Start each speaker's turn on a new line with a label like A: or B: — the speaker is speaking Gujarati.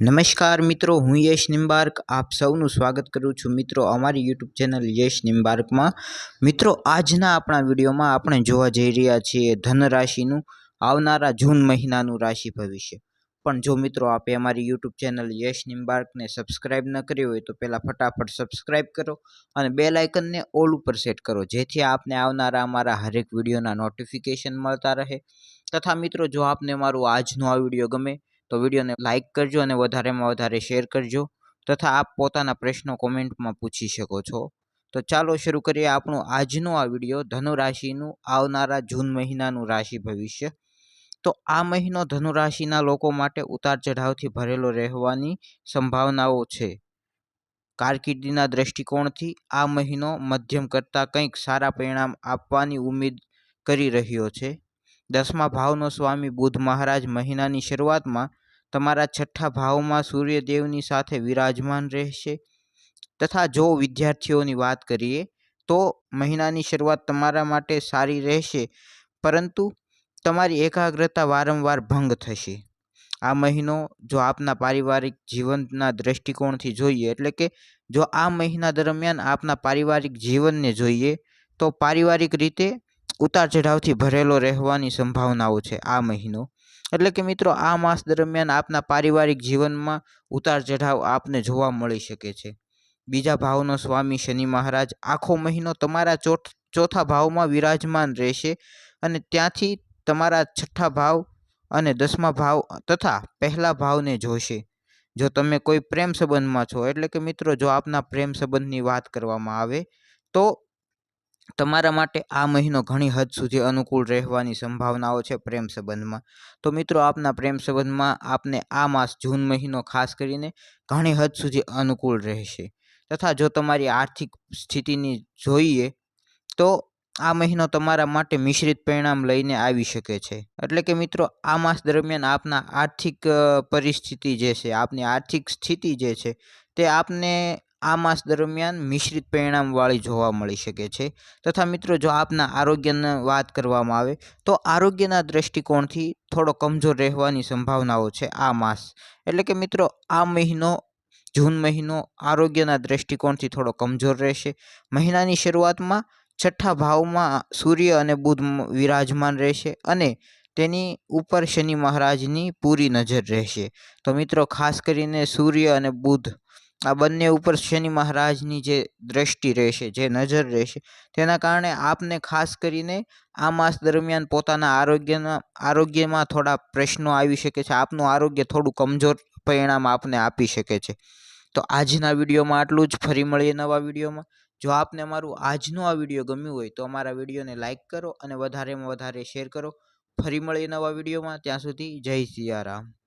A: નમસ્કાર મિત્રો, હું યશ નિમ્બાર્ક આપ સૌનું સ્વાગત કરું છું મિત્રો અમારી યુટ્યુબ ચેનલ યશ નિમ્બાર્કમાં મિત્રો, આજના આપણા વિડીયોમાં આપણે જોવા જઈ રહ્યા છીએ ધન રાશિનું આવનારા જૂન મહિનાનું રાશિ ભવિષ્ય પણ જો મિત્રો, આપે અમારી યુટ્યુબ ચેનલ યશ નિમ્બાર્કને સબસ્ક્રાઇબ ન કરી હોય તો પહેલાં ફટાફટ સબસ્ક્રાઇબ કરો અને બે લાઇકનને ઓલ ઉપર સેટ કરો, જેથી આપને આવનારા અમારા હરેક વિડીયોના નોટિફિકેશન મળતા રહે. તથા મિત્રો, જો આપને મારું આજનો આ વીડિયો ગમે તો વિડીયોને લાઇક કરજો અને વધારેમાં વધારે શેર કરજો તથા આપ પોતાના પ્રશ્નો કોમેન્ટમાં પૂછી શકો છો. તો ચાલો શરૂ કરીએ આપણું આજનો આ વીડિયો ધનુ રાશિનું આવનારા જૂન મહિનાનું રાશિ ભવિષ્ય. તો આ મહિનો ધનુ રાશિના લોકો માટે ઉતાર ચઢાવથી ભરેલો રહેવાની સંભાવનાઓ છે. કારકિર્દીના દ્રષ્ટિકોણથી આ મહિનો મધ્યમ કરતાં કંઈક સારા પરિણામ આપવાની ઉમેદ કરી રહ્યો છે. દસમા ભાવનો સ્વામી બુધ મહારાજ મહિનાની શરૂઆતમાં તમારા છઠ્ઠા ભાવમાં સૂર્યદેવની સાથે વિરાજમાન રહેશે. તથા જો વિદ્યાર્થીઓની વાત કરીએ, તો મહિનાની શરૂઆત તમારા માટે સારી રહેશે, પરંતુ તમારી એકાગ્રતા વારંવાર ભંગ થશે. આ મહિનો જો આપના પારિવારિક જીવનના દ્રષ્ટિકોણથી જોઈએ, એટલે કે જો આ મહિના દરમિયાન આપના પારિવારિક જીવનને જોઈએ, તો પારિવારિક રીતે ઉતાર ચઢાવથી ભરેલો રહેવાની સંભાવનાઓ છે આ મહિનો. એટલે કે મિત્રો, આ માસ દરમિયાન આપના પારિવારિક જીવનમાં ઉતાર ચઢાવ આપને જોવા મળી શકે છે. બીજા ભાવનો સ્વામી શનિ મહારાજ, આખો મહિનો તમારા ચોથા ભાવમાં વિરાજમાન રહેશે અને ત્યાંથી તમારા છઠ્ઠા ભાવ અને દસમા ભાવ તથા પહેલા ભાવને જોશે. જો તમે કોઈ પ્રેમ સંબંધમાં છો, એટલે કે મિત્રો, જો આપના પ્રેમ સંબંધની વાત કરવામાં આવે, તો તમારા માટે આ મહિનો ઘણી હદ સુધી અનુકૂળ રહેવાની સંભાવનાઓ છે પ્રેમ સંબંધમાં. તો મિત્રો, આપના પ્રેમ સંબંધમાં આપને આ માસ જૂન મહિનો ખાસ કરીને ઘણી હદ સુધી અનુકૂળ રહેશે. તથા જો તમારી આર્થિક સ્થિતિની જોઈએ, તો આ મહિનો તમારા માટે મિશ્રિત પરિણામ લઈને આવી શકે છે. એટલે કે મિત્રો, આ માસ દરમિયાન આપના આર્થિક પરિસ્થિતિ જે છે, આપની આર્થિક સ્થિતિ જે છે, તે આપને આ માસ દરમિયાન મિશ્રિત પરિણામવાળી જોવા મળી શકે છે. તથા મિત્રો, જો આપના આરોગ્યની વાત કરવામાં આવે, તો આરોગ્યના દ્રષ્ટિકોણથી થોડો કમજોર રહેવાની સંભાવનાઓ છે આ માસ. એટલે કે મિત્રો, આ મહિનો, જૂન મહિનો આરોગ્યના દ્રષ્ટિકોણથી થોડો કમજોર રહેશે. મહિનાની શરૂઆતમાં છઠ્ઠા ભાવમાં સૂર્ય અને બુધ વિરાજમાન રહેશે અને તેની ઉપર શનિ મહારાજની પૂરી નજર રહેશે. તો મિત્રો, ખાસ કરીને સૂર્ય અને બુધ આ બંને ઉપર શનિ મહારાજની જે દ્રષ્ટિ રહેશે, જે નજર રહેશે, તેના કારણે આપને ખાસ કરીને આ માસ દરમિયાન પોતાના આરોગ્યના, આરોગ્યમાં થોડા પ્રશ્નો આવી શકે છે. આપનું આરોગ્ય થોડું કમજોર પરિણામ આપને આપી શકે છે. તો આજના વિડીયોમાં આટલું જ. ફરી મળીએ નવા વિડીયોમાં. જો આપને મારું આજનો આ વીડિયો ગમ્યું હોય તો અમારા વિડીયોને લાઇક કરો અને વધારેમાં વધારે શેર કરો. ફરી મળીએ નવા વિડીયોમાં. ત્યાં સુધી જય સિયારામ.